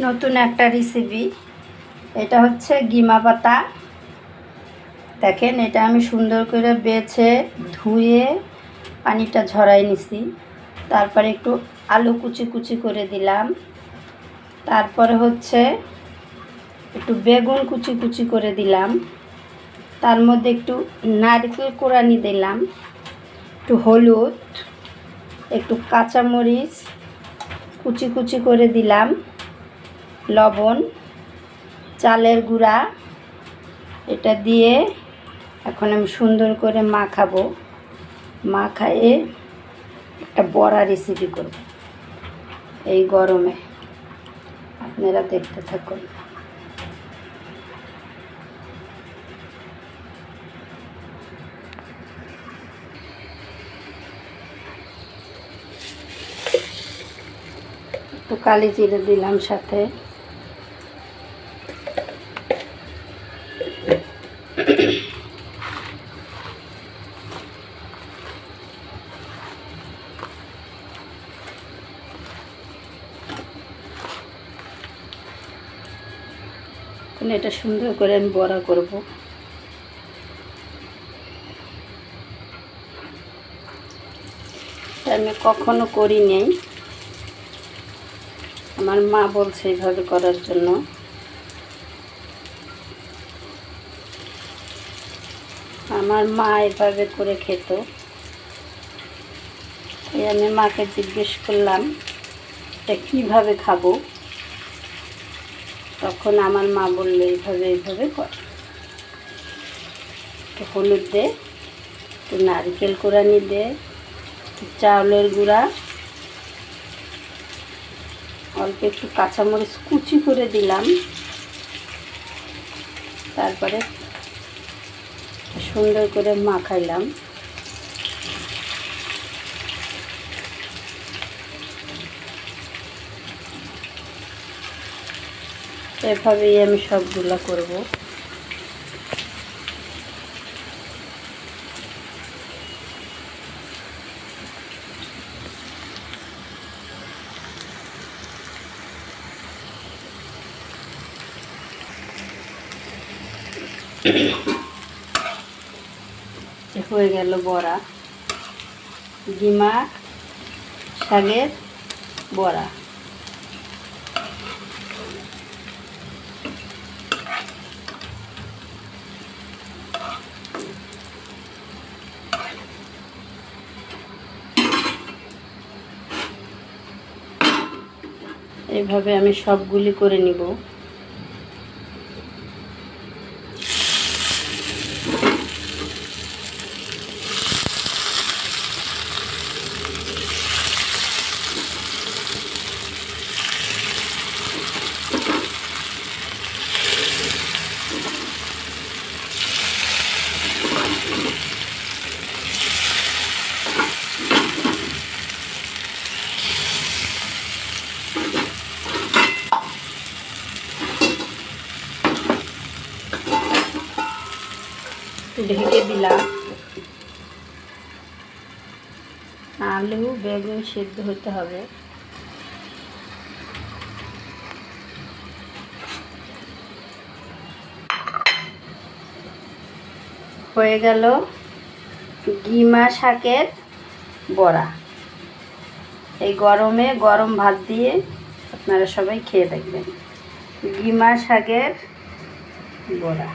নতুন একটা রেসিপি এটা হচ্ছে গিমা পাতা। দেখেন, এটা আমি সুন্দর করে বেছে, ধুয়ে পানিটা ঝরাই নিছি। তারপরে একটু আলু কুচি কুচি করে দিলাম। তারপরে হচ্ছে একটু বেগুন কুচি কুচি করে দিলাম। তার মধ্যে একটু নারকেল কোরানি দিলাম। একটু হলুদ, একটু কাঁচামরিচ, কুচি কুচি করে দিলাম, লবণ, চালের গুঁড়া, এটা দিয়ে এখন আমি সুন্দর করে মাখাবো। মাখায়ে একটা বড়া রেসিপি করব এই গরমে। আপনারা দেখতে থাকুন। একটু কালি জিরে দিলাম সাথে। এটা সুন্দর করে আমি বড়া করব। আমি কখনো করি নেই। আমার মা বলছে এইভাবে করার জন্য। আমার মা এভাবে করে খেত। তাই আমি মাকে জিজ্ঞেস করলাম, এটা কীভাবে খাব? তখন আমার মা বলল, এইভাবে এইভাবে কর। একটু হলুদ দে, একটু নারকেল কোরানি দে চাউলের গুঁড়া অল্প একটু কাঁচামরিচ কুচি করে দিলাম। তারপরে সুন্দর করে মাখাইলাম। এভাবেই আমি সবগুলো করব। হয়ে গেল বড়া। ডিমা শাকের বড়া। এইভাবে আমি সবগুলি করে নিব। ঢেকে দিলাম। আলু, বেগুন সেদ্ধ হতে হবে। হয়ে গেল গিমা শাকের বড়া। এই গরমে গরম ভাত দিয়ে আপনারা সবাই খেয়ে দেখবেন গিমা শাকের বড়া